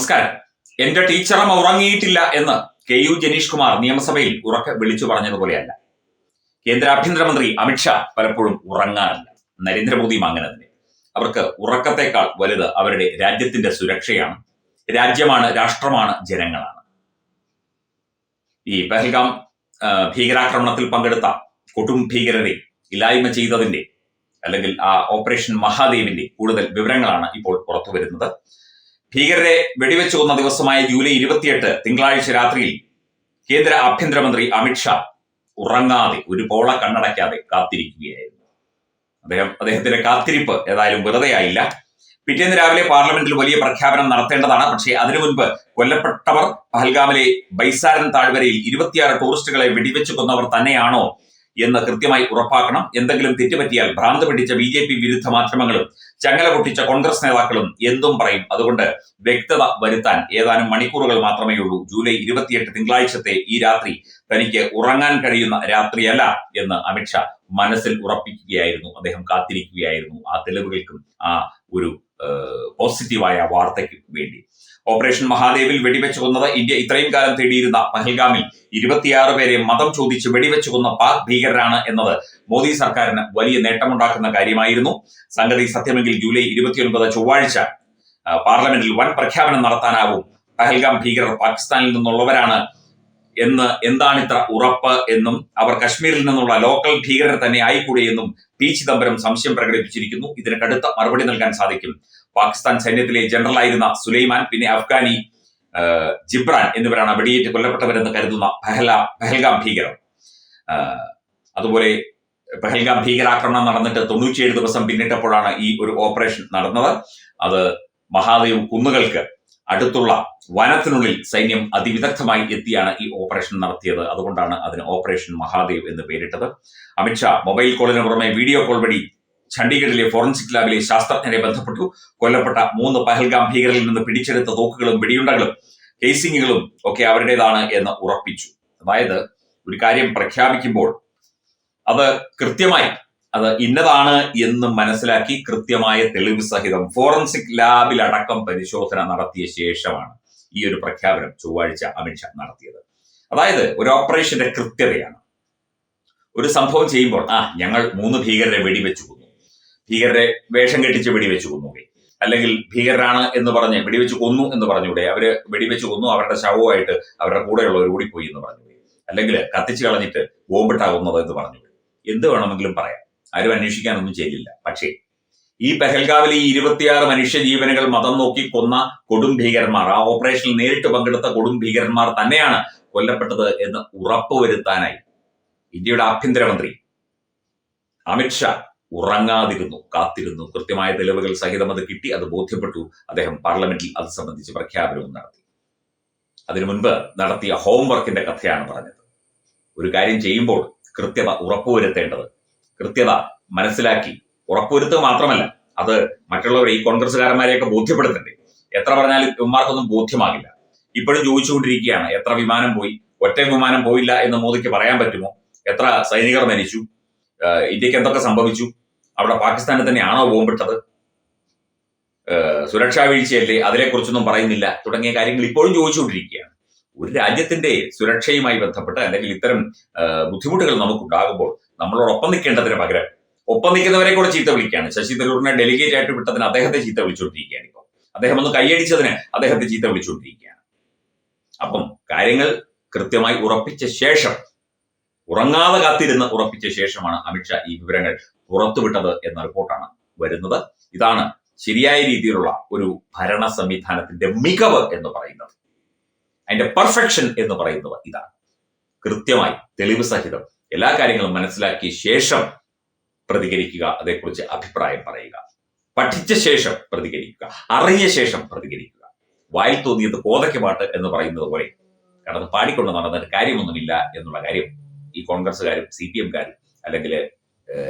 നമസ്കാരം. എന്റെ ടീച്ചറമ്മ ഉറങ്ങിയിട്ടില്ല എന്ന് കെ യു ജനീഷ് കുമാർ നിയമസഭയിൽ ഉറക്കെ വിളിച്ചു പറഞ്ഞതുപോലെയല്ല. കേന്ദ്ര ആഭ്യന്തരമന്ത്രി അമിത്ഷാ പലപ്പോഴും ഉറങ്ങാറില്ല. നരേന്ദ്രമോദിയും അങ്ങനെ തന്നെ അവർക്ക് ഉറക്കത്തെക്കാൾ വലുത് അവരുടെ രാജ്യത്തിന്റെ സുരക്ഷയാണ്. രാജ്യമാണ് രാഷ്ട്രമാണ് ജനങ്ങളാണ്. ഈ പഹൽഗാം ഭീകരാക്രമണത്തിൽ പങ്കെടുത്ത കൊടും ഭീകരരെ ഇല്ലായ്മ ചെയ്തതിന്റെ അല്ലെങ്കിൽ ആ ഓപ്പറേഷൻ മഹാദേവിന്റെ കൂടുതൽ വിവരങ്ങളാണ് ഇപ്പോൾ പുറത്തു വരുന്നത് ഭീകരരെ വെടിവെച്ചു കൊന്ന ദിവസമായ ജൂലൈ ഇരുപത്തിയെട്ട് തിങ്കളാഴ്ച രാത്രിയിൽ കേന്ദ്ര ആഭ്യന്തരമന്ത്രി അമിത്ഷാ ഉറങ്ങാതെ ഒരു പോള കണ്ണടയ്ക്കാതെ കാത്തിരിക്കുകയായിരുന്നു. അദ്ദേഹം അദ്ദേഹത്തിന്റെ കാത്തിരിപ്പ് ഏതായാലും വെറുതെയായില്ല. പിറ്റേന്ന് രാവിലെ പാർലമെന്റിൽ വലിയ പ്രഖ്യാപനം നടത്തേണ്ടതാണ്. പക്ഷേ അതിനു മുൻപ് കൊല്ലപ്പെട്ടവർ പഹൽഗാമിലെ ബൈസാരൻ താഴ്വരയിൽ ഇരുപത്തിയാറ് ടൂറിസ്റ്റുകളെ വെടിവെച്ചു കൊന്നവർ തന്നെയാണോ എന്ന് കൃത്യമായി ഉറപ്പാക്കണം. എന്തെങ്കിലും തെറ്റുപറ്റിയാൽ ഭ്രാന്ത് പിടിച്ച ബി ജെ പി വിരുദ്ധ മാധ്യമങ്ങളും ചങ്ങല പൊട്ടിച്ച കോൺഗ്രസ് നേതാക്കളും എന്തും പറയും. അതുകൊണ്ട് വ്യക്തത വരുത്താൻ ഏതാനും മണിക്കൂറുകൾ മാത്രമേ ഉള്ളൂ. ജൂലൈ ഇരുപത്തിയെട്ട് തിങ്കളാഴ്ചത്തെ ഈ രാത്രി തനിക്ക് ഉറങ്ങാൻ കഴിയുന്ന രാത്രിയല്ല എന്ന് അമിത്ഷാ മനസ്സിൽ ഉറപ്പിക്കുകയായിരുന്നു. അദ്ദേഹം കാത്തിരിക്കുകയായിരുന്നു ആ തെളിവുകൾക്കും ആ ഒരു പോസിറ്റീവായ വാർത്തയ്ക്ക് വേണ്ടി. ഓപ്പറേഷൻ മഹാദേവിൽ വെടിവെച്ചു കൊന്നത് ഇന്ത്യ ഇത്രയും കാലം തേടിയിരുന്ന പഹൽഗാമിൽ ഇരുപത്തിയാറ് പേരെ മതം ചോദിച്ച് വെടിവെച്ചു കൊന്ന പാക് ഭീകരരാണ് എന്നത് മോദി സർക്കാരിന് വലിയ നേട്ടമുണ്ടാക്കുന്ന കാര്യമായിരുന്നു. സംഗതി സത്യമെങ്കിൽ ജൂലൈ ഇരുപത്തിയൊൻപത് ചൊവ്വാഴ്ച പാർലമെന്റിൽ വൻ പ്രഖ്യാപനം നടത്താനാവും. പഹൽഗാം ഭീകരർ പാകിസ്ഥാനിൽ നിന്നുള്ളവരാണ് എന്ന് എന്താണ് ഇത്ര ഉറപ്പ് എന്നും അവർ കശ്മീരിൽ നിന്നുള്ള ലോക്കൽ ഭീകരർ തന്നെ ആയിക്കൂടെ എന്നും പി ചിദംബരം സംശയം പ്രകടിപ്പിച്ചിരിക്കുന്നു. ഇതിന് കടുത്ത മറുപടി നൽകാൻ സാധിക്കും. പാകിസ്ഥാൻ സൈന്യത്തിലെ ജനറലായിരുന്ന സുലൈമാൻ പിന്നെ അഫ്ഗാനി ജിബ്രാൻ എന്നിവരാണ് വെടിയേറ്റ് കൊല്ലപ്പെട്ടവരെന്ന് കരുതുന്ന പഹല പെഹൽഗാം ഭീകരർ. അതുപോലെ പെഹൽഗാം ഭീകരാക്രമണം നടന്നിട്ട് തൊണ്ണൂറ്റിയേഴ് ദിവസം പിന്നിട്ടപ്പോഴാണ് ഈ ഒരു ഓപ്പറേഷൻ നടന്നത്. അത് മഹാദേവ് കുന്നുകൾക്ക് അടുത്തുള്ള വനത്തിനുള്ളിൽ സൈന്യം അതിവിദഗ്ധമായി എത്തിയാണ് ഈ ഓപ്പറേഷൻ നടത്തിയത്. അതുകൊണ്ടാണ് അതിന് ഓപ്പറേഷൻ മഹാദേവ് എന്ന് പേരിട്ടത്. അമിത്ഷാ മൊബൈൽ കോളിന് പുറമെ വീഡിയോ കോൾ വഴി ചണ്ഡീഗഡിലെ ഫോറൻസിക് ലാബിലെ ശാസ്ത്രജ്ഞരെ ബന്ധപ്പെട്ടു. കൊല്ലപ്പെട്ട മൂന്ന് പഹൽഗാം ഭീകരരിൽ നിന്ന് പിടിച്ചെടുത്ത തോക്കുകളും വെടിയുണ്ടകളും കേസിങ്ങുകളും ഒക്കെ അവരുടേതാണ് എന്ന് ഉറപ്പിച്ചു. അതായത് ഒരു കാര്യം പ്രഖ്യാപിക്കുമ്പോൾ അത് കൃത്യമായി അത് ഇന്നതാണ് എന്ന് മനസ്സിലാക്കി കൃത്യമായ തെളിവ് സഹിതം ഫോറൻസിക് ലാബിൽ അടക്കം പരിശോധന നടത്തിയ ശേഷമാണ് ഈ ഒരു പ്രഖ്യാപനം ചൊവ്വാഴ്ച അമിത്ഷാ നടത്തിയത്. അതായത് ഒരു ഓപ്പറേഷന്റെ കൃത്യതയാണ്. ഒരു സംഭവം ചെയ്യുമ്പോൾ ആ ഞങ്ങൾ മൂന്ന് ഭീകരരെ വെടിവെച്ചു കൊന്നു. ഭീകരരെ വേഷം കെട്ടിച്ച് വെടിവെച്ചു കൊന്നുകൂടി അല്ലെങ്കിൽ ഭീകരരാണ് എന്ന് പറഞ്ഞ് വെടിവെച്ചു കൊന്നു എന്ന് പറഞ്ഞൂടെ അവർ വെടിവെച്ചു കൊന്നു അവരുടെ ശവമായിട്ട് അവരുടെ കൂടെയുള്ളവർ ഓടിപ്പോയി എന്ന് പറഞ്ഞു അല്ലെങ്കിൽ കത്തിച്ചു കളഞ്ഞിട്ട് ബോംബിട്ടാ കൊന്നത് എന്ന് പറഞ്ഞു എന്ത് വേണമെങ്കിലും പറയാം. ആരും അന്വേഷിക്കാനൊന്നും ചെയ്യില്ല പക്ഷേ ഈ പെഹൽഗാവിലെ ഈ ഇരുപത്തിയാറ് മനുഷ്യജീവനുകൾ മതം നോക്കി കൊന്ന കൊടും ഭീകരന്മാർ ആ ഓപ്പറേഷനിൽ നേരിട്ട് പങ്കെടുത്ത കൊടും ഭീകരന്മാർ തന്നെയാണ് കൊല്ലപ്പെട്ടത് എന്ന് ഉറപ്പുവരുത്താനായി ഇന്ത്യയുടെ ആഭ്യന്തരമന്ത്രി അമിത്ഷാ ഉറങ്ങാതിരുന്നു കാത്തിരുന്നു. കൃത്യമായ തെളിവുകൾ സഹിതം അത് കിട്ടി അത് ബോധ്യപ്പെട്ടു. അദ്ദേഹം പാർലമെന്റിൽ അത് സംബന്ധിച്ച് പ്രഖ്യാപനവും നടത്തി. അതിനു മുൻപ് നടത്തിയ ഹോംവർക്കിന്റെ കഥയാണ് പറഞ്ഞത്. ഒരു കാര്യം ചെയ്യുമ്പോൾ കൃത്യത ഉറപ്പുവരുത്തേണ്ടത് കൃത്യത മനസ്സിലാക്കി ഉറപ്പുവരുത്തുക മാത്രമല്ല അത് മറ്റുള്ളവർ ഈ കോൺഗ്രസ്സുകാരന്മാരെയൊക്കെ ബോധ്യപ്പെടുത്തണ്ടേ. എത്ര പറഞ്ഞാലും ഇവന്മാർക്കൊന്നും ബോധ്യമാകില്ല. ഇപ്പോഴും ചോദിച്ചുകൊണ്ടിരിക്കുകയാണ് എത്ര വിമാനം പോയി ഒറ്റ വിമാനം പോയില്ല എന്ന് മോദിക്ക് പറയാൻ പറ്റുമോ? എത്ര സൈനികർ മരിച്ചു? ഇന്ത്യയ്ക്ക് എന്തൊക്കെ സംഭവിച്ചു? അവിടെ പാകിസ്ഥാനിൽ തന്നെയാണോ ബോംബിട്ടത് സുരക്ഷാ വീഴ്ചയല്ലേ അതിനെക്കുറിച്ചൊന്നും പറയുന്നില്ല. തുടങ്ങിയ കാര്യങ്ങൾ ഇപ്പോഴും ചോദിച്ചുകൊണ്ടിരിക്കുകയാണ്. ഒരു രാജ്യത്തിന്റെ സുരക്ഷയുമായി ബന്ധപ്പെട്ട് അല്ലെങ്കിൽ ഇത്തരം ബുദ്ധിമുട്ടുകൾ നമുക്കുണ്ടാകുമ്പോൾ നമ്മളോടൊപ്പം നിൽക്കേണ്ടതിന് പകരം ഒപ്പം നിൽക്കുന്നവരെ കൂടെ ചീത്ത വിളിക്കുകയാണ്. ശശി തരൂരിനെ ഡെലിഗേറ്റ് ആയിട്ട് വിട്ടതിന് അദ്ദേഹത്തെ ചീത്ത വിളിച്ചുകൊണ്ടിരിക്കുകയാണ് ഇപ്പോൾ അദ്ദേഹം ഒന്ന് കൈയടിച്ചതിന് അദ്ദേഹത്തെ ചീത്ത വിളിച്ചുകൊണ്ടിരിക്കുകയാണ്. അപ്പം കാര്യങ്ങൾ കൃത്യമായി ഉറപ്പിച്ച ശേഷം ഉറങ്ങാതെ കാത്തിരുന്ന് ഉറപ്പിച്ച ശേഷമാണ് അമിത്ഷാ ഈ വിവരങ്ങൾ പുറത്തുവിട്ടത് എന്ന റിപ്പോർട്ടാണ് വരുന്നത്. ഇതാണ് ശരിയായ രീതിയിലുള്ള ഒരു ഭരണ സംവിധാനത്തിന്റെ മികവ് എന്ന് പറയുന്നത്. അതിന്റെ പെർഫെക്ഷൻ എന്ന് പറയുന്നത് ഇതാണ്. കൃത്യമായി തെളിവ് സഹിതം എല്ലാ കാര്യങ്ങളും മനസ്സിലാക്കിയ ശേഷം പ്രതികരിക്കുക അതേക്കുറിച്ച് അഭിപ്രായം പറയുക. പഠിച്ച ശേഷം പ്രതികരിക്കുക അറിഞ്ഞ ശേഷം പ്രതികരിക്കുക. വായിൽ തോന്നിയത് കോതയ്ക്ക് പാട്ട് എന്ന് പറയുന്നത് പോലെ കടന്ന് പാടിക്കൊണ്ട് നടന്നിട്ട് കാര്യമൊന്നുമില്ല എന്നുള്ള കാര്യം ഈ കോൺഗ്രസ്സുകാരും സി പി എംകാരും അല്ലെങ്കിൽ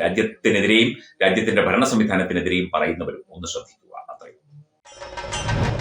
രാജ്യത്തിനെതിരെയും രാജ്യത്തിന്റെ ഭരണ സംവിധാനത്തിനെതിരെയും പറയുന്നവരും ഒന്ന് ശ്രദ്ധിക്കുക.